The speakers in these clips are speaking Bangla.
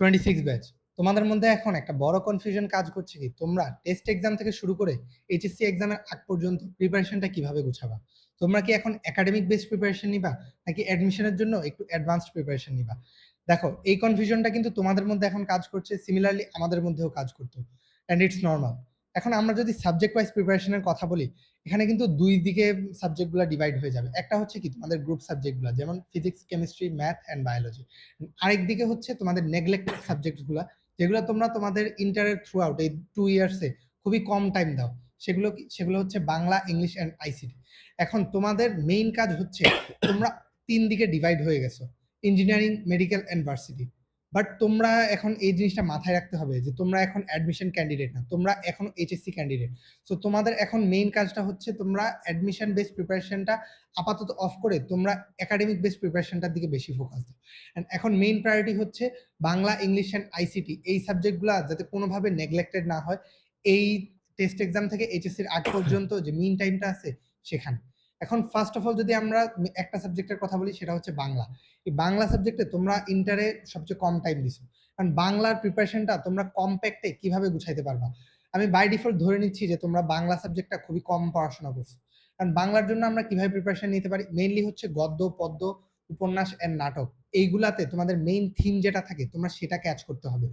টোয়েন্টি সিক্স ব্যাচ তোমাদের মধ্যে এখন একটা বড় কনফিউশন কাজ করছে কি? তোমরা টেস্ট এক্সাম থেকে শুরু করে এইচএসসি এক্সামের আগ পর্যন্ত প্রিপারেশনটা কীভাবে গুছাবা? তোমরা কি এখন একাডেমিক বেস প্রিপারেশন নিবা? নাকি অ্যাডমিশনের জন্য একটু অ্যাডভান্সড প্রিপারেশন নিবা? দেখো, এই কনফিউশনটা কিন্তু তোমাদের মধ্যে এখন কাজ করছে। সিমিলারলি আমাদের মধ্যেও কাজ করতো। অ্যান্ড ইটস নর্মাল এখন আমরা যদি সাবজেক্ট ওয়াইজ প্রিপারেশনের কথা বলি, এখানে কিন্তু দুই দিকে সাবজেক্টগুলো ডিভাইড হয়ে যাবে। একটা হচ্ছে কি তোমাদের গ্রুপ সাবজেক্টগুলো যেমন physics chemistry math and biology আরেক দিকে হচ্ছে তোমাদের নেগলেক্টেড সাবজেক্টগুলো যেগুলো তোমরা তোমাদের ইন্টারের থ্রু আউট এই টু ইয়ার্সে খুবই কম টাইম দাও। সেগুলো সেগুলো হচ্ছে বাংলা ইংলিশ অ্যান্ড আইসিটি এখন তোমাদের মেইন কাজ হচ্ছে তোমরা তিন দিকে ডিভাইড হয়ে গেছো engineering medical and varsity but তোমরা এখন এই জিনিসটা মাথায় রাখতে হবে যে তোমরা এখন অ্যাডমিশন ক্যান্ডিডেট না, তোমরা এখন এইচএসসি ক্যান্ডিডেট সো তোমাদের এখন মেইন কাজটা হচ্ছে তোমরা অ্যাডমিশন বেস প্রিপারেশনটা আপাতত অফ করে তোমরা একাডেমিক বেস প্রিপারেশনটার দিকে বেশি ফোকাস দাও। অ্যান্ড এখন মেইন প্রায়োরিটি হচ্ছে বাংলা ইংলিশ অ্যান্ড আইসিটি এই সাবজেক্টগুলো যাতে কোনোভাবে নেগলেক্টেড না হয়। এই টেস্ট এক্সাম থেকে এইচএসসির আগ পর্যন্ত যে মিন টাইমটা আছে সেখানে। এখন ফার্স্ট অফ অল যদি আমরা একটা সাবজেক্টের কথা বলি, সেটা হচ্ছে বাংলা। এই বাংলা সাবজেক্টে তোমরা ইন্টারে সবচেয়ে কম টাইম দিছো। কারণ বাংলার প্রিপারেশনটা তোমরা কম্প্যাক্টে কীভাবে গুছাইতে পারবা? আমি বাই ডিফল্ট ধরে নিচ্ছি যে তোমরা বাংলা সাবজেক্টটা খুবই কম পড়াশোনা করছ। কারণ বাংলার জন্য আমরা কীভাবে প্রিপারেশন নিতে পারি? মেইনলি হচ্ছে গদ্য, পদ্য, উপন্যাস এন্ড নাটক। এইগুলাতে তোমাদের মেইন থিম যেটা থাকে, তোমরা সেটা ক্যাচ করতে হবে।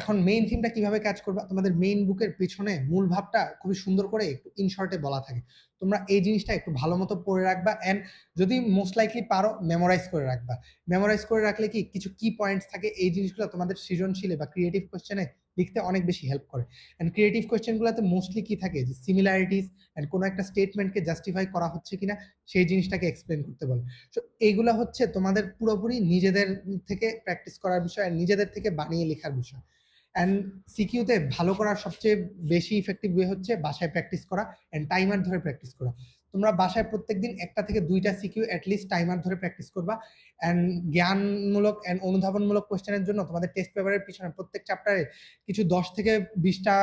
এখন মেইন থিমটা কীভাবে কাজ করবে? তোমাদের মেইন বুকের পিছনে মূল ভাবটা খুবই সুন্দর করে একটু ইনশর্টে বলা থাকে। তোমরা এই জিনিসটা একটু ভালো মতো পড়ে রাখবা অ্যান্ড যদি মোস্ট লাইকলি পারো মেমোরাইজ করে রাখবা। মেমোরাইজ করে রাখলে কি কিছু কি পয়েন্টস থাকে, এই জিনিসগুলো তোমাদের সৃজনশীলে বা ক্রিয়েটিভ কোশ্চেনে লিখতে অনেক বেশি হেল্প করে। অ্যান্ড ক্রিয়েটিভ কোশ্চেনগুলোতে মোস্টলি কি থাকে? যে সিমিলারিটিস অ্যান্ড কোনো একটা স্টেটমেন্টকে জাস্টিফাই করা হচ্ছে কিনা, সেই জিনিসটাকে এক্সপ্লেন করতে বলে। সো এইগুলো হচ্ছে তোমাদের পুরোপুরি নিজেদের থেকে প্র্যাকটিস করার বিষয় আর নিজেদের থেকে বানিয়ে লেখার বিষয়। অ্যান্ড সিকিউতে ভালো করার সবচেয়ে বেশি ইফেক্টিভ ওয়ে হচ্ছে বাসায় প্র্যাকটিস করা অ্যান্ড টাইমার ধরে প্র্যাকটিস করা। তোমরা বাসায় প্রত্যেকদিন একটা থেকে দুইটা সিকিউ অ্যাটলিস্ট টাইমার ধরে প্র্যাকটিস করবা। অ্যান্ড জ্ঞানমূলক অ্যান্ড অনুধাবনমূলক কোয়েশ্চেনের জন্য তোমাদের টেস্ট পেপারের পিছনে প্রত্যেক চ্যাপ্টারে কিছু দশ থেকে বিশটা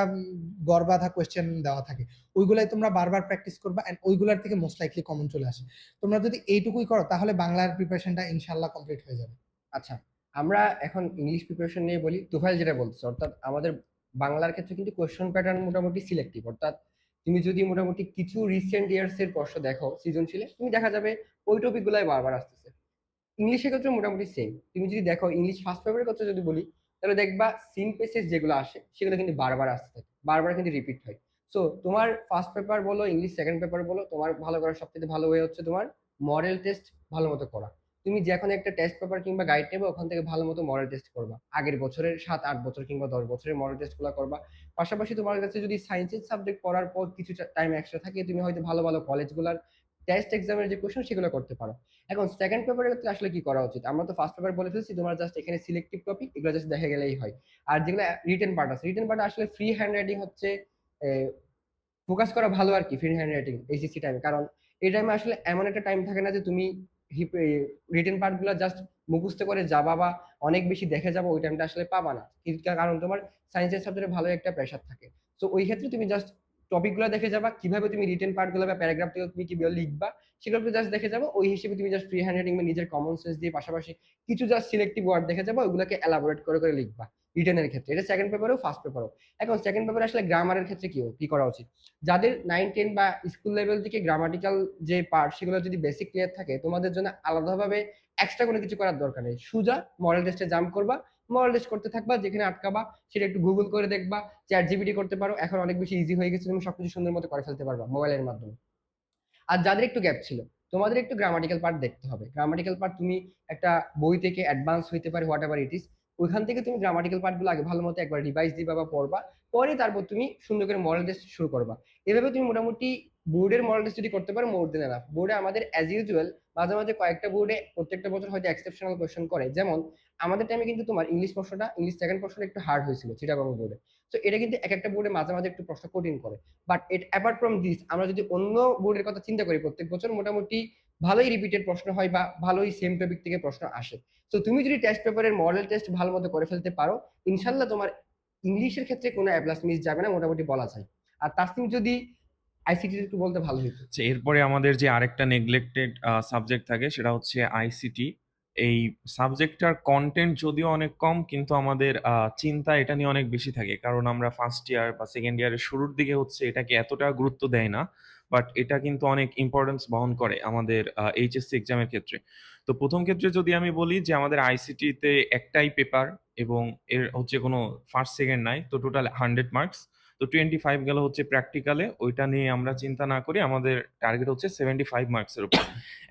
গড়বাধা কোয়েশ্চেন দেওয়া থাকে। ওইগুলাই তোমরা বারবার প্র্যাকটিস করবা অ্যান্ড ওইগুলার থেকে মোস্ট লাইকলি কমন চলে আসে। তোমরা যদি এইটুকুই করো তাহলে বাংলার প্রিপারেশনটা ইনশাল্লাহ কমপ্লিট হয়ে যাবে। আচ্ছা। আমরা এখন ইংলিশ প্রিপারেশন নিয়ে বলি, তুফাইল যেটা বলছে অর্থাৎ আমাদের বাংলার ক্ষেত্রে কিন্তু কোয়েশ্চন প্যাটার্ন মোটামুটি সিলেক্টিভ অর্থাৎ তুমি যদি মোটামুটি কিছু রিসেন্ট ইয়ার্স এর প্রশ্ন দেখো সৃজনশীলে, তুমি দেখা যাবে ওই টপিক গুলাই বারবার আসতেছে। ইংলিশের ক্ষেত্রে মোটামুটি সেম তুমি যদি দেখো ইংলিশ ফার্স্ট পেপারের কথা যদি বলি, তাহলে দেখবা সিন পেসেস যেগুলো আসে, সেগুলো কিন্তু বারবার আসতে থাকে, বারবার কিন্তু রিপিট হয়। সো তোমার ফার্স্ট পেপার বলো ইংলিশ সেকেন্ড পেপার বলো, তোমার ভালো করার সবচেয়ে ভালো ওয়ে হচ্ছে তোমার মডেল টেস্ট ভালো মতো করা। তুমি যখন একটা টেস্ট পেপার কিংবা গাইড নেবে, ওখান থেকে ভালো মতো মডেল টেস্ট করবা। আগের বছরের সাত, আট বছর কিংবা দশ বছরের মডেল টেস্টগুলো করবা। পাশাপাশি তোমার কাছে যদি সায়েন্সের সাবজেক্ট পড়ার পর কিছু টাইম এক্সট্রা থাকে, তুমি হয়তো ভালো ভালো কলেজগুলোর টেস্ট এক্সামের যে কোশ্চেন সেগুলো করতে পারো। এখন সেকেন্ড পেপারের ক্ষেত্রে আসলে কি করা উচিত? আমরা তো ফার্স্ট পেপার বলে ফেলছি, তোমার জাস্ট এখানে সিলেক্টিভ টপিক এগুলো জাস্ট দেখা গেলেই হয়। আর যেগুলো রিটেন পার্ট আছে রিটেন পার্ট আসলে ফ্রি হ্যান্ড রাইটিং হচ্ছে ফোকাস করা ভালো আর কি ফ্রি হ্যান্ড রাইটিং এইচএসসি টাইমে কারণ এই টাইমে আসলে এমন একটা টাইম থাকে না যে তুমি রিটেন পার্টগুলো জাস্ট মুখস্থ করে যাবা বা অনেক বেশি দেখে যাব, ওই টাইমটা আসলে পাবা না। কারণ তোমার সায়েন্সের সাবজেক্টে ভালো একটা প্রেশার থাকে। তো ওই ক্ষেত্রে তুমি জাস্ট টপিকগুলো দেখে যাবা, কীভাবে তুমি রিটেন পার্টগুলো বা প্যারাগ্রাফ থেকে তুমি কীভাবে লিখবা, সেগুলো জাস্ট দেখে যাব, ওই হিসেবে তুমি জাস্ট ফ্রি হ্যান্ড রাইটিং বা নিজের কমন সেন্স দিয়ে পাশাপাশি কিছু জাস্ট সিলেক্টিভ ওয়ার্ড দেখে যাব ওগুলোকে এলাবোরেট করে করে লিখবা। রিটেনের ক্ষেত্রে। এটা সেকেন্ড পেপারও ফার্স্ট পেপার পেপারও এখন সেকেন্ড পেপারে আসলে গ্রামারের ক্ষেত্রে কি কি করা উচিত? যাদের নাইন টেন বা স্কুল লেভেল থেকে গ্রামাটিক্যাল যে পার্ট সেগুলো যদি বেসিক ক্লিয়ার থাকে, তোমাদের জন্য আলাদাভাবে এক্সট্রা কোনো কিছু করার দরকার নেই। সুজা মডেল টেস্টে জাম্প করবা মডেল টেস্ট করতে থাকবা, যেখানে আটকাবা, সেটা একটু গুগল করে দেখবা চ্যাট জিবিটি করতে পারো। এখন অনেক বেশি ইজি হয়ে গেছে, তুমি সবকিছু সুন্দর মতো করে ফেলতে পারবা মোবাইলের মাধ্যমে। আর যাদের একটু গ্যাপ ছিল, তোমাদের একটু গ্রামাটিক্যাল পার্ট দেখতে হবে। গ্রামাটিক্যাল পার্ট তুমি একটা বই থেকে অ্যাডভান্স হইতে পারে হোয়াট এভার ইট ইস ওইখান থেকে তুমি গ্রামাটিক্যাল পার্টগুলো আগে ভালো মতো একবার রিভাইজ দিবা বা পড়বা, পরে তারপর তুমি সুন্দর করে মডেল টেস্ট শুরু করবা। এভাবে তুমি মোটামুটি বোর্ডের মডেল টেস্ট যদি করতে পারো মোর দেন এনাফ বোর্ডে আমাদের অ্যাজ ইউজুয়াল মাঝে মাঝে কয়েকটা বোর্ডে প্রত্যেকটা বছর হয়তো এক্সেপশনাল কোয়েশ্চেন করে। যেমন আমাদের টাইমে কিন্তু তোমার ইংলিশ প্রশ্নটা ইংলিশ সেকেন্ড প্রশ্নটা একটু হার্ড হয়েছিল চিটাগং বোর্ডে তো এটা কিন্তু এক একটা বোর্ডে মাঝে মাঝে একটু প্রশ্ন কঠিন করে। But at apart from this আমরা যদি অন্য বোর্ডের কথা চিন্তা করি, প্রত্যেক বছর মোটামুটি ভালোই রিপিটেড প্রশ্ন হয় বা ভালোই সেম টপিক থেকে প্রশ্ন আসে। তো তুমি যদি টেস্ট পেপারের মডেল টেস্ট ভালো মতো করে ফেলতে পারো, ইনশাল্লাহ তোমার ইংলিশের ক্ষেত্রে কোনো অ্যাপ্লাস মিস যাবে না, মোটামুটি বলা যায়। আর তাসনিম, যদি আইসিটি একটু বলতে ভালো হতো এরপরে আমাদের যে আরেকটা নেগলেক্টেড সাবজেক্ট থাকে, সেটা হচ্ছে আইসিটি এই সাবজেক্টটার কন্টেন্ট যদিও অনেক কম কিন্তু আমাদের চিন্তা এটা নিয়ে অনেক বেশি থাকে। কারণ আমরা ফার্স্ট ইয়ার বা সেকেন্ড ইয়ারের শুরুর দিকে হচ্ছে এটাকে এতটা গুরুত্ব দেয় না। বাট এটা কিন্তু অনেক ইম্পর্টেন্স বহন করে আমাদের এইচএসসি এক্সামের ক্ষেত্রে। তো প্রথম ক্ষেত্রে যদি আমি বলি যে আমাদের আইসিটিতে একটাই পেপার এবং এর হচ্ছে কোনো ফার্স্ট, সেকেন্ড নাই। তো টোটাল 100 মার্কস। তো 25 গেল হচ্ছে প্র্যাকটিক্যালে। ওইটা নিয়ে আমরা চিন্তা না করি, আমাদের টার্গেট হচ্ছে 75 মার্কসের উপর।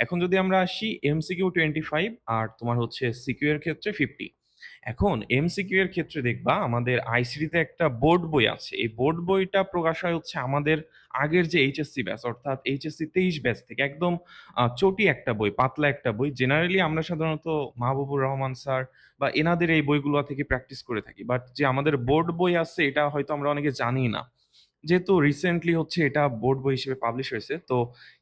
এখন যদি আমরা আসি এমসিকিউ 25 আর তোমার হচ্ছে সিকিউ এর ক্ষেত্রে 50 এখন এমসিকিউ এর ক্ষেত্রে দেখবা আমাদের আইসিডিতে একটা বোর্ড বই আছে। এই বোর্ড বইটা প্রকাশ হয় হচ্ছে আমাদের আগের যে এইচএসসি ব্যাচ অর্থাৎ এইচএসসি 23 ব্যাচ থেকে একদম চটি একটা বই, পাতলা একটা বই। জেনারেলি আমরা সাধারণত মাহবুবুর রহমান স্যার বা এনাদের এই বইগুলো থেকে প্র্যাকটিস করে থাকি। বাট যে আমাদের বোর্ড বই আছে এটা হয়তো আমরা অনেকে জানি না। যেহেতু রিসেন্টলি হচ্ছে এটা বোর্ড বই হিসেবে পাবলিশ হয়েছে। তো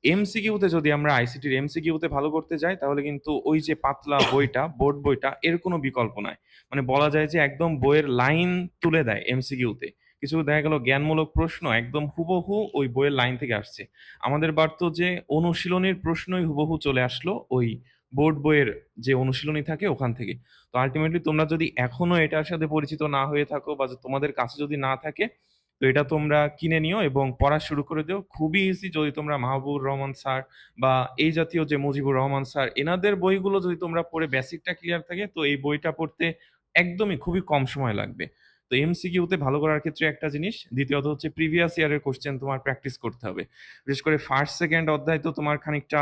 এমসিকিউতে যদি আমরা আইসিটির এমসিকিউতে ভালো করতে যাই তাহলে কিন্তু ওই যে পাতলা বইটা, বোর্ড বইটা এর কোনো বিকল্প নাই। মানে বলা যায় যে একদম বইয়ের লাইন তুলে দেয় এমসিকিউতে। কিছু দেখা গেল জ্ঞানমূলক প্রশ্ন একদম হুবহু ওই বইয়ের লাইন থেকে আসছে। আমাদের বার তো যে অনুশীলনীর প্রশ্নই হুবহু চলে আসলো ওই বোর্ড বইয়ের যে অনুশীলনী থাকে ওখান থেকে। তো আল্টিমেটলি তোমরা যদি এখনও এটার সাথে পরিচিত না হয়ে থাকো বা তোমাদের কাছে যদি না থাকে তো এটা তোমরা কিনে নিও এবং পড়া শুরু করে দিও। খুবই ইজি যদি তোমরা মাহবুবুর রহমান স্যার বা এই জাতীয় যে মুজিবুর রহমান স্যার এনাদের বইগুলো যদি তোমরা পড়ে বেসিকটা ক্লিয়ার থাকে তো এই বইটা পড়তে একদমই খুবই কম সময় লাগবে। তো এমসিকিউতে ভালো করার ক্ষেত্রে একটা জিনিস, দ্বিতীয়ত হচ্ছে প্রিভিয়াস ইয়ারের কোয়েশ্চেন তোমার প্র্যাকটিস করতে হবে। বিশেষ করে ফার্স্ট, সেকেন্ড অধ্যায় তো তোমার খানিকটা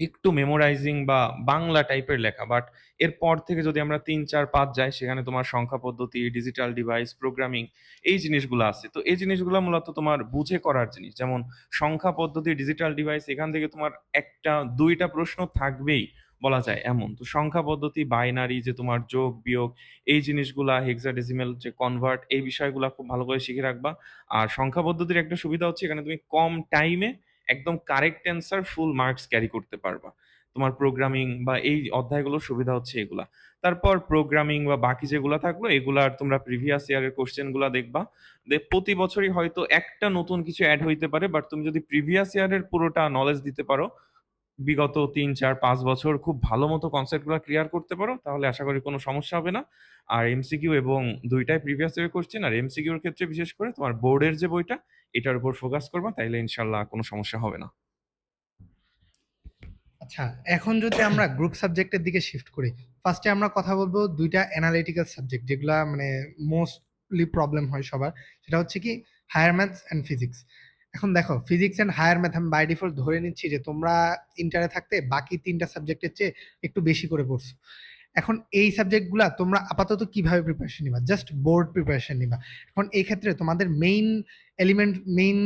একটু মেমোরাইজিং বা বাংলা টাইপের লেখা। বাট এরপর থেকে যদি আমরা ৩, ৪, ৫ যাই সেখানে তোমার সংখ্যা পদ্ধতি, ডিজিটাল ডিভাইস, প্রোগ্রামিং এই জিনিসগুলো আছে। তো এই জিনিসগুলা মূলত তোমার বুঝে করার জিনিস। যেমন সংখ্যা পদ্ধতি, ডিজিটাল ডিভাইস এখান থেকে তোমার একটা দুইটা প্রশ্ন থাকবেই বলা যায় এমন। তো সংখ্যা পদ্ধতি, বাইনারি যে তোমার যোগ, বিয়োগ এই জিনিসগুলা হেক্সাডেসিমাল যে কনভার্ট এই বিষয়গুলা খুব ভালো করে শিখে রাখবা। আর সংখ্যা পদ্ধতির একটা সুবিধা হচ্ছে এখানে তুমি কম টাইমে একদম correct answer full marks carry করতে পারবা। তোমার প্রোগ্রামিং বা এই অধ্যায়গুলোর সুবিধা হচ্ছে এগুলা। তারপর প্রোগ্রামিং বা বাকি যেগুলা থাকল এগুলার তোমরা প্রিভিয়াস ইয়ারের কোয়েশ্চেনগুলা দেখবা। প্রতি বছরই হয়তো একটা নতুন কিছু অ্যাড হইতে পারে। বাট তুমি যদি প্রিভিয়াস ইয়ারের পুরোটা নলেজ দিতে পারো, বিগত ৩, ৪, ৫ বছর খুব ভালো মতো কনসেপ্টগুলা ক্লিয়ার করতে পারো তাহলে আশা করি কোনো সমস্যা হবে না। আর এমসিকিউ এবং দুইটাই প্রিভিয়াস ইয়ারের কোশ্চেন আর এমসিকিউর ক্ষেত্রে বিশেষ করে তোমার বোর্ডের যে বইটা এটার উপর ফোকাস করবা তাইলে ইনশাল্লাহ কোনো সমস্যা হবে না। আচ্ছা, এখন যদি আমরা গ্রুপ সাবজেক্টের দিকে শিফট করি। ফার্স্টে আমরা কথা বলব দুইটা অ্যানালিটিক্যাল সাবজেক্ট যেগুলা মানে মোস্টলি প্রবলেম হয় সবার। সেটা হচ্ছে কি হায়ার ম্যাথস অ্যান্ড ফিজিক্স। এখন দেখো ফিজিক্স অ্যান্ড হায়ার ম্যাথ আমি বাই ডিফল্ট ধরে নিচ্ছি যে তোমরা ইন্টারে থাকতে বাকি ৩ টা সাবজেক্টের চেয়ে একটু বেশি করে পড়ছো। এখন এই সাবজেক্টগুলা তোমরা আপাতত কীভাবে প্রিপারেশন নিবা? জাস্ট বোর্ড প্রিপারেশন নিবা। এখন এই ক্ষেত্রে তোমাদের মেইন এলিমেন্ট মেইন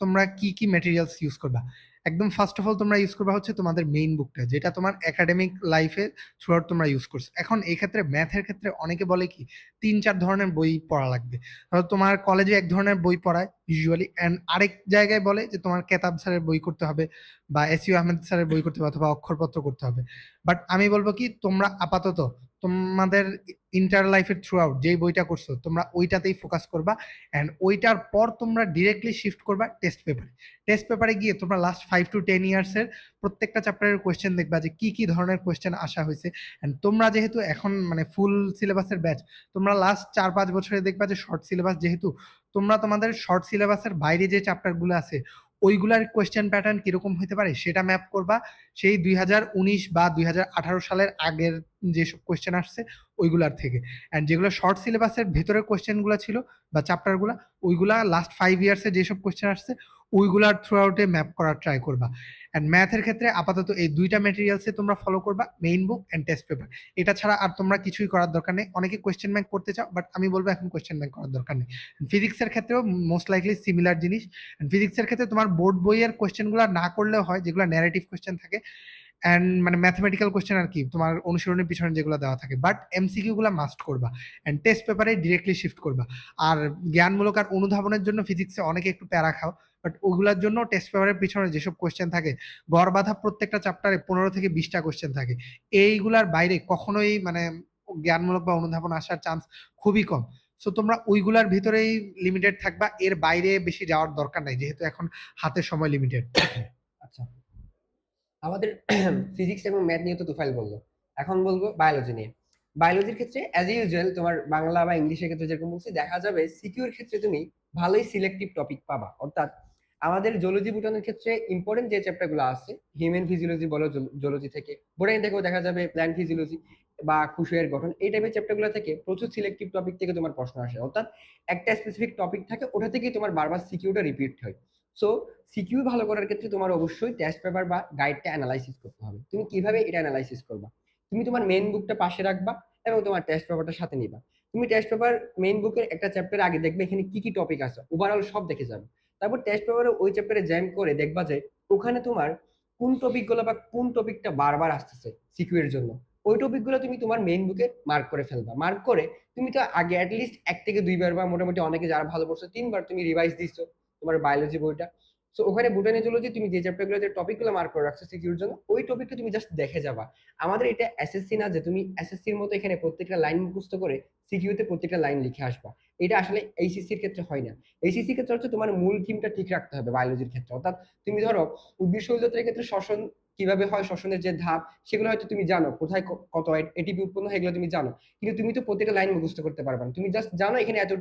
তোমরা কি, কি ম্যাটেরিয়ালস ইউজ করবা? একদম ফার্স্ট অফ অল তোমরা ইউজ করবা হচ্ছে তোমাদের মেইন বুকটা যেটা তোমার একাডেমিক লাইফে থ্রু আউট তোমরা ইউজ করছ। এখন এই ক্ষেত্রে ম্যাথের ক্ষেত্রে অনেকে বলে কি ৩-৪ ধরনের বই পড়া লাগবে। ধরো তোমার কলেজে এক ধরনের বই পড়ায় ইউজুয়ালি অ্যান্ড আরেক জায়গায় বলে যে তোমার কেতাব স্যারের বই করতে হবে বা এসইউ আহমেদ স্যারের বই করতে হবে অথবা অক্ষরপত্র করতে হবে। বাট আমি বলব কি তোমরা আপাতত তোমাদের ইন্টার লাইফের থ্রু আউট যেই বইটা করছ তোমরা ওইটাতেই ফোকাস করবা অ্যান্ড ওইটার পর তোমরা ডিরেক্টলি শিফট করবা টেস্ট পেপারে। টেস্ট পেপারে গিয়ে তোমরা লাস্ট ফাইভ টু টেন ইয়ার্সের প্রত্যেকটা চ্যাপ্টারের কোয়েশ্চেন দেখবা যে কি, কি ধরনের কোয়েশ্চেন আসা হয়েছে অ্যান্ড তোমরা যেহেতু এখন মানে ফুল সিলেবাসের ব্যাচ, তোমরা লাস্ট ৪-৫ বছরে দেখবা যে শর্ট সিলেবাস যেহেতু তোমরা তোমাদের শর্ট সিলেবাসের বাইরে যে চ্যাপ্টারগুলো আছে ওইগুলার কোয়েশ্চেন প্যাটার্ন কীরকম হতে পারে সেটা ম্যাপ করবা। সেই ২০১৯ বা ২০১৮ সালের আগের যেসব কোয়েশ্চেন আসছে, ওইগুলার থেকে। অ্যান্ড যেগুলো শর্ট সিলেবাসের ভেতরের কোয়েশ্চেনগুলা ছিল বা চ্যাপ্টারগুলা ওইগুলা লাস্ট 5 ইয়ার্স যেসব কোয়েশ্চেন আসছে, ওইগুলার থ্রু আউটে ম্যাপ করার ট্রাই করবা। অ্যান্ড ম্যাথের ক্ষেত্রে আপাতত এই ২ টা ম্যাটেরিয়ালস এ তোমরা ফলো করবা main book and test paper. এটা ছাড়া আর তোমরা কিছুই করার দরকার নেই। অনেকে কোয়েশ্চেন ব্যাংক করতে চাও বাট আমি বলব এখন কোয়েশ্চেন ব্যাংক করার দরকার নেই। ফিজিক্সের ক্ষেত্রেও মোস্ট লাইকলি সিমিলার জিনিস। অ্যান্ড ফিজিক্স এর ক্ষেত্রে তোমার বোর্ড বইয়ের কোয়েশ্চেনগুলা না করলেও হয়, যেগুলা ন্যারেটিভ কোয়েশ্চেন থাকে। অ্যান্ড মানে ম্যাথমেটিক্যাল কোয়েশ্চেন আর কি, তোমার অনুশীলনের পিছনে যেগুলো দেওয়া থাকে। বাট এমসিকিউ গুলা মাস্ট করবা। অ্যান্ড টেস্ট পেপারে ডিরেক্টলি শিফট করবা। আর জ্ঞানমূলক আর অনুধাবনের জন্য ফিজিক্সে অনেকে একটু প্যারা খাও। বাট ওগুলার জন্য টেস্ট পেপারের পিছনে যেসব কোয়েশ্চেন থাকে, গড় বাঁধা প্রত্যেকটা চ্যাপ্টারে ১৫ থেকে বিশটা কোয়েশ্চেন থাকে। এইগুলার বাইরে কখনোই মানে জ্ঞানমূলক বা অনুধাবন আসার চান্স খুবই কম। সো তোমরা ওইগুলার ভিতরেই লিমিটেড থাকবা। এর বাইরে বেশি যাওয়ার দরকার নাই। যেহেতু এখন হাতে সময় লিমিটেড। আমাদের ফিজিক্স এবং ম্যাথ নিয়ে তো তুফাইল বলল। এখন বলব বায়োলজি নিয়ে। বায়োলজির ক্ষেত্রে অ্যাজ ইউজুয়াল তোমার বাংলা বা ইংলিশের ক্ষেত্রে যেরকম বলছি, দেখা যাবে সিকিউর ক্ষেত্রে তুমি ভালোই সিলেক্টিভ টপিক পাবা। অর্থাৎ আমাদের জুলজি বুটানের ক্ষেত্রে ইম্পর্টেন্ট যে চ্যাপ্টারগুলো আছে হিউম্যান ফিজিওলজি বলো জুলজি থেকে বোটানি থেকেও দেখা যাবে প্ল্যান্ট ফিজিওলজি বা কুশুয়ের গঠন, এই টাইপের চ্যাপ্টারগুলো থেকে প্রচুর সিলেক্টিভ টপিক থেকে তোমার প্রশ্ন আসে। অর্থাৎ একটা স্পেসিফিক টপিক থাকে, ওটা থেকেই তোমার বারবার সিকিউটা রিপিট হয়। সো সিকিউ ভালো করার ক্ষেত্রে তোমার অবশ্যই টেস্ট পেপার বা গাইডটা অ্যানালাইসিস করতে হবে। তুমি কীভাবে এটা অ্যানালাইসিস করবা? তুমি তোমার মেইন বুকটা পাশে রাখবা এবং তোমার টেস্ট পেপারটা সাথে নিবা। তুমি টেস্ট পেপার মেন বুকের একটা চ্যাপ্টার আগে দেখবে এখানে কি কি টপিক আছে। ওভারঅল সব দেখে যাবে। তারপর টেস্ট পেপারে ওই চ্যাপ্টারে জ্যাম করে দেখবা যে ওখানে তোমার কোন টপিকগুলো বা কোন টপিকটা বারবার আসতেছে সিকিউ এর জন্য। ওই টপিকগুলো তুমি তোমার মেইন বুকে মার্ক করে ফেলবা। মার্ক করে তুমি তো আগে অ্যাটলিস্ট এক থেকে দুইবার বা মোটামুটি অনেকে যারা ভালো পড়ছো তিনবার তুমি রিভাইজ দিচ্ছ তোমার বায়োলজি বইটা। সো ওখানে বুটানি জুলজি তুমি যে চ্যাপ্টারগুলো যে টপিকগুলো মার্ক করে রাখছো সিকিউর জন্য, ওই টপিকটা তুমি জাস্ট দেখে যাবা। আমাদের এটা এসএসসি না যে, তুমি এসএসসির মতো এখানে প্রত্যেকটা লাইন মুখস্থ করে সিকিউতে প্রত্যেকটা লাইন লিখে আসবা। এটা আসলে এইচএসসির ক্ষেত্রে হয় না। এইচএসসির ক্ষেত্রে হচ্ছে তোমার মূল থিমটা ঠিক রাখতে হবে বায়োলজির ক্ষেত্রে। অর্থাৎ তুমি ধরো উদ্ভিদ শৈলতার ক্ষেত্রে শ্বসন কীভাবে হয় শ্বসনের যে ধাপ, সেগুলো হয়তো তুমি জানো। কোথায় কত এটিপি উৎপন্ন হয় এগুলো তুমি জানো। কিন্তু তুমি তো প্রত্যেকটা লাইন মুখস্থ করতে পারবে না। তুমি জাস্ট জানো এখানে এত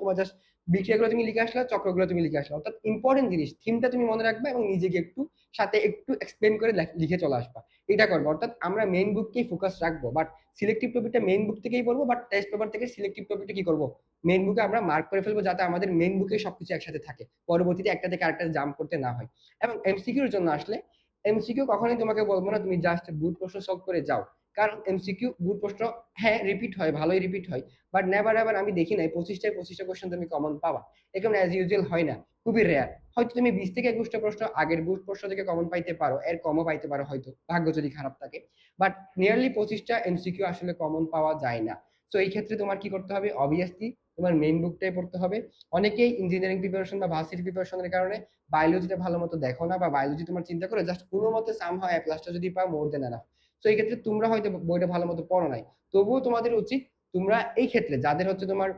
তোমার জাস্ট বিক্রিয়াগুলো তুমি লিখে আসলে, চক্রগুলো তুমি লিখে আসলে। অর্থাৎ ইম্পর্টেন্ট জিনিস থিমটা তুমি মনে রাখবে এবং নিজেকে একটু সাথে একটু এক্সপ্লেন করে লিখে চলে আসবা। এটা করব। অর্থাৎ আমরা মেইন বুককেই ফোকাস রাখব বাট সিলেক্টিভ টপিকটা মেইন বুক থেকেই পড়ব বাট টেস্ট পেপার থেকে সিলেক্টিভ টপিকটা কি করব? মেইন বুকে আমরা মার্ক করে ফেলব যাতে আমাদের মেইন বুকে সবকিছু একসাথে থাকে। পরবর্তীতে একটা থেকে আরেকটা জাম্প করতে না হয়। এবং এমসিকিউর জন্য আসলে এমসিকিউ কখনোই তোমাকে বলব না, তুমি জাস্ট বুট প্রশ্ন সলভ করে যাও। কারণ এমসিকিউ বুট প্রশ্ন হ্যাঁ রিপিট হয়, ভালোই রিপিট হয়। বাট নেভার এভার আমি দেখি নাই, পঁচিশটায় পঁচিশটা কোশ্চেন তুমি কমন পাবা। এরকম অ্যাজ ইউজুয়াল হয় না, খুবই রেয়ার হয়তো তুমি বিশ থেকে একুশটা প্রশ্ন আগের বুট প্রশ্ন থেকে কমন পাইতে পারো, এর কমও পাইতে পারো হয়তো, ভাগ্য যদি খারাপ থাকে। বাট নিয়ারলি পঁচিশটা এমসিকিউ আসলে কমন পাওয়া যায় না। তো এই ক্ষেত্রে তোমার কি করতে হবে? অবভিয়াসলি তোমার মেইন বুকটাই পড়তে হবে। অনেকেই ইঞ্জিনিয়ারিং প্রিপারেশন বা ভার্সিটি প্রিপারেশনের কারণে বায়োলজিটা ভালো মতো দেখো না বা বায়োলজি তোমার চিন্তা করে জাস্ট কোনো মতে সাম হয় প্লাসটা যদি পাও মোর দেন এনাফ তো এই ক্ষেত্রে তোমরা হয়তো বইটা ভালো মতো পড়ো নাই। তবুও তোমাদের উচিত তোমরা এই ক্ষেত্রে যাদের হচ্ছে তোমার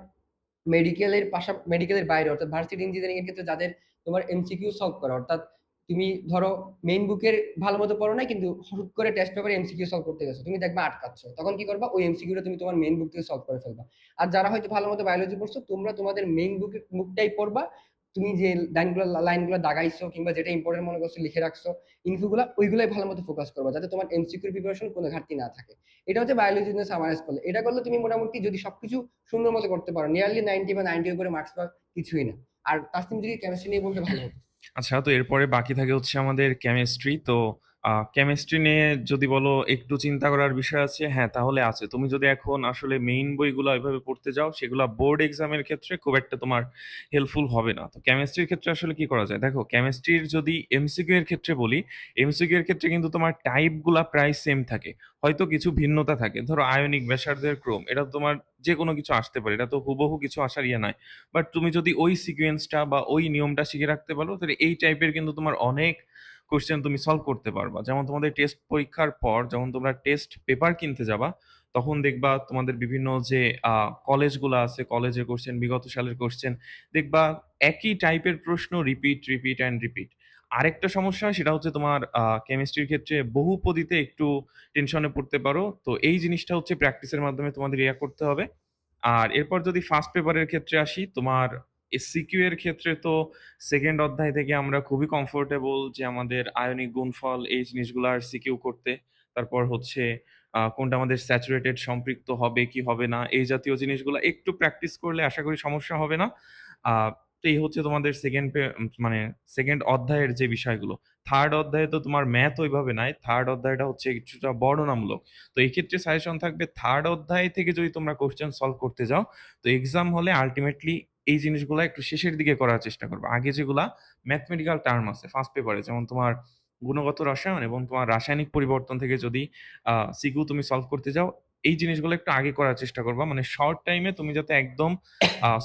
মেডিকেলের পাশা মেডিকেলের বাইরে অর্থাৎ ভার্সিটি ইঞ্জিনিয়ারিং এর ক্ষেত্রে যাদের তোমার এমসিকিউ সলভ করা, অর্থাৎ তুমি ধরো মেইন বুকের ভালো মতো পড়ো না কিন্তু হুট করে টেস্ট পেপারে এমসিকিউ সলভ করতে গেছো, তুমি দেখবা আটকাচ্ছ। তখন কি করবা? ওই এমসিকিউটা তুমি তোমার মেইন বুক থেকে সলভ করে ফেলবা। আর যারা হয়তো ভালো মতো বায়োলজি পড়ছো, তোমরা তোমাদের মেইন বুকের বুকটাই পড়বা। তুমি যে লাইনগুলো লাইনগুলো দাগাইছো কিংবা যেটা ইম্পর্টেন্ট মনে করছ লিখে রাখছো ইনফোগুলো ওইগুলোই ভালো মতো ফোকাস করবা, যাতে তোমার এমসিকিউর প্রিপারেশন কোনো ঘাটতি না থাকে। এটা হচ্ছে বায়োলজি নিয়ে সামারাইজ করলে। এটা করলে তুমি মোটামুটি যদি সবকিছু সুন্দর মতো করতে পারো নিয়ারলি নাইনটি বা নাইনটি উপরে মার্কস পাওয়া কিছুই না। আর তাসলিম যদি কেমিস্ট্রি নিয়ে বলতে, ভালো হতো। আচ্ছা তো এরপরে বাকি থাকে হচ্ছে আমাদের কেমিস্ট্রি তো কেমিস্ট্রি নিয়ে যদি বলো একটু চিন্তা করার বিষয় আছে হ্যাঁ তাহলে আছে। তুমি যদি এখন আসলে মেইন বইগুলো এভাবে পড়তে যাও, সেগুলো বোর্ড এক্সামের ক্ষেত্রে খুব একটা তোমার হেল্পফুল হবে না। তো কেমিস্ট্রির ক্ষেত্রে আসলে কি করা যায়? দেখো কেমিস্ট্রির যদি এমসিকিউ এর ক্ষেত্রে বলি এমসিকিউ এর ক্ষেত্রে কিন্তু তোমার টাইপগুলা প্রায় সেম থাকে। হয়তো কিছু ভিন্নতা থাকে। ধরো আয়নিক ব্যাসার্ধের ক্রম, এটা তোমার যে কোনো কিছু আসতে পারে, এটা তো হুবহু কিছু আসার ইয়ে নয়। বাট তুমি যদি ওই সিকুয়েন্সটা বা ওই নিয়মটা শিখে রাখতে পারো, তাহলে এই টাইপের কিন্তু তোমার অনেক কোশ্চেন তুমি সলভ করতে পারবা। যেমন তোমাদের টেস্ট পরীক্ষার পর যখন তোমরা টেস্ট পেপার কিনতে যাবা, তখন দেখবা তোমাদের বিভিন্ন যে কলেজগুলো আছে কলেজের কোশ্চেন বিগত সালের কোশ্চেন দেখবা একই টাইপের প্রশ্ন রিপিট রিপিট অ্যান্ড রিপিট আরেকটা সমস্যা সেটা হচ্ছে তোমার কেমিস্ট্রির ক্ষেত্রে বহুপদীতে একটু টেনশনে পড়তে পারো। তো এই জিনিসটা হচ্ছে প্র্যাকটিসের মাধ্যমে তোমাদের ইয়া করতে হবে। আর এরপর যদি ফার্স্ট পেপারের ক্ষেত্রে আসি, তোমার সিকিউ এর ক্ষেত্রে তো সেকেন্ড অধ্যায় থেকে আমরা খুবই কমফোর্টেবল যে আমাদের আয়নিক গুণফল এই জিনিসগুলো আর সিকিউ করতে। তারপর হচ্ছে কোনটা আমাদের স্যাচুরেটেড সম্পৃক্ত হবে, কি হবে না, এই জাতীয় জিনিসগুলো একটু প্র্যাকটিস করলে আশা করি সমস্যা হবে না। তো এই হচ্ছে তোমাদের সেকেন্ড মানে সেকেন্ড অধ্যায়ের যে বিষয়গুলো। থার্ড অধ্যায়ে তো তোমার ম্যাথ ওইভাবে নাই থার্ড অধ্যায়টা হচ্ছে কিছুটা বর্ণনামূলক। তো এই ক্ষেত্রে সাজেশন থাকবে থার্ড অধ্যায় থেকে যদি তোমরা কোশ্চেন সলভ করতে যাও, তো এক্সাম হলে আলটিমেটলি এই জিনিসগুলো একটু শেষের দিকে করার চেষ্টা করবে। আগে যেগুলা ম্যাথমেটিক্যাল টার্ম আছে ফার্স্ট পেপারে যেমন তোমার গুণগত রসায়ন এবং তোমার রাসায়নিক পরিবর্তন থেকে যদি সিকিউ তুমি সলভ করতে যাও, এই জিনিসগুলো একটু আগে করার চেষ্টা করবা। মানে শর্ট টাইমে তুমি যাতে একদম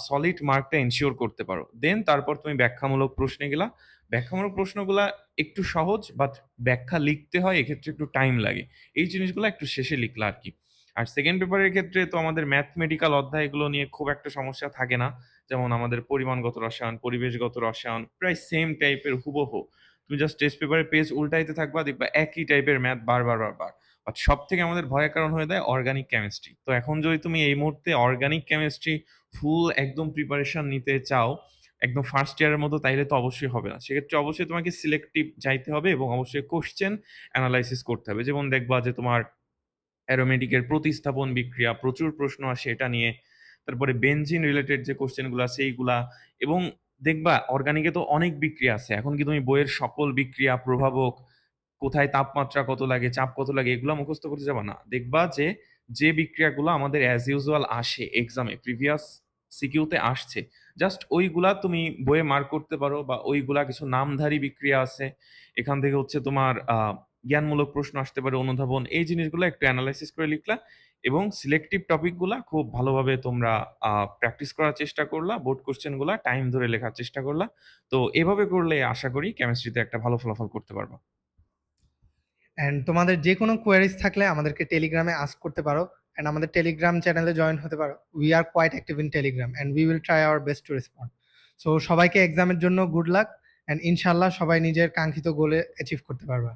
সলিড মার্কটা এনশিওর করতে পারো। দেন তারপর তুমি ব্যাখ্যামূলক প্রশ্নে গেলা। ব্যাখ্যামূলক প্রশ্নগুলা একটু সহজ বাট ব্যাখ্যা লিখতে হয়, এক্ষেত্রে একটু টাইম লাগে। এই জিনিসগুলো একটু শেষে লিখলা আর কি। আর সেকেন্ড পেপারের ক্ষেত্রে তো আমাদের ম্যাথমেটিক্যাল অধ্যায়গুলো নিয়ে খুব একটা সমস্যা থাকে না। যেমন আমাদের পরিমাণগত রসায়ন, পরিবেশগত রসায়ন, প্রায় সেম টাইপের হুবহু। তুমি জাস্ট টেস্ট পেপারের পেজ উল্টাইতে থাকবা, দেখবা একই টাইপের ম্যাথ বারবার বারবার। বাট সব থেকে আমাদের ভয়ের কারণ হয়ে দেয় অর্গানিক কেমিস্ট্রি তো এখন যদি তুমি এই মুহূর্তে অর্গানিক কেমিস্ট্রি ফুল একদম প্রিপারেশন নিতে চাও, একদম ফার্স্ট ইয়ারের মতো, তাইলে তো অবশ্যই হবে না। সেক্ষেত্রে অবশ্যই তোমাকে সিলেক্টিভ যাইতে হবে এবং অবশ্যই কোশ্চেন অ্যানালাইসিস করতে হবে। যেমন দেখবা যে তোমার অ্যারোমেটিকের প্রতিস্থাপন বিক্রিয়া, প্রচুর প্রশ্ন আসে এটা নিয়ে। তারপরে বেনজিন রিলেটেড যে কোশ্চেনগুলো আছে এইগুলা। এবং দেখবা অর্গানিকে তো অনেক বিক্রিয়া আছে। এখন কি তুমি বইয়ের সকল বিক্রিয়া প্রভাবক, কোথায় তাপমাত্রা কত লাগে, চাপ কত লাগে, এগুলো মুখস্থ করতে যাবা না। দেখবা যে যে বিক্রিয়াগুলো আমাদের অ্যাজ ইউজুয়াল আসে এক্সামে প্রিভিয়াস সিকিউতে আসছে জাস্ট ওইগুলা তুমি বইয়ে মার্ক করতে পারো বা ওইগুলা কিছু নামধারী বিক্রিয়া আছে। এখান থেকে হচ্ছে তোমার জ্ঞানমূলক প্রশ্ন আসতে পারে, অনুধাবন, এই জিনিসগুলো একটু অ্যানালাইসিস করে লিখলা এবং সিলেক্টিভ টপিকগুলা খুব ভালোভাবে তোমরা প্র্যাকটিস করার চেষ্টা করলা বোর্ড কোশ্চেনগুলা টাইম ধরে লেখার চেষ্টা করলা। তো এভাবে করলে আশা করি কেমিস্ট্রিতে একটা ভালো ফলাফল করতে পারবা। অ্যান্ড তোমাদের যে কোনো কোয়ারিজ থাকলে আমাদেরকে টেলিগ্রামে আস্ক করতে পারো। অ্যান্ড আমাদের টেলিগ্রাম চ্যানেলে জয়েন হতে পারো। We are quite active in Telegram and we will try our best to respond so সবাইকে এক্সামের জন্য গুড লাক অ্যান্ড ইনশাল্লাহ সবাই নিজের কাঙ্ক্ষিত গোলে অ্যাচিভ করতে পারবা।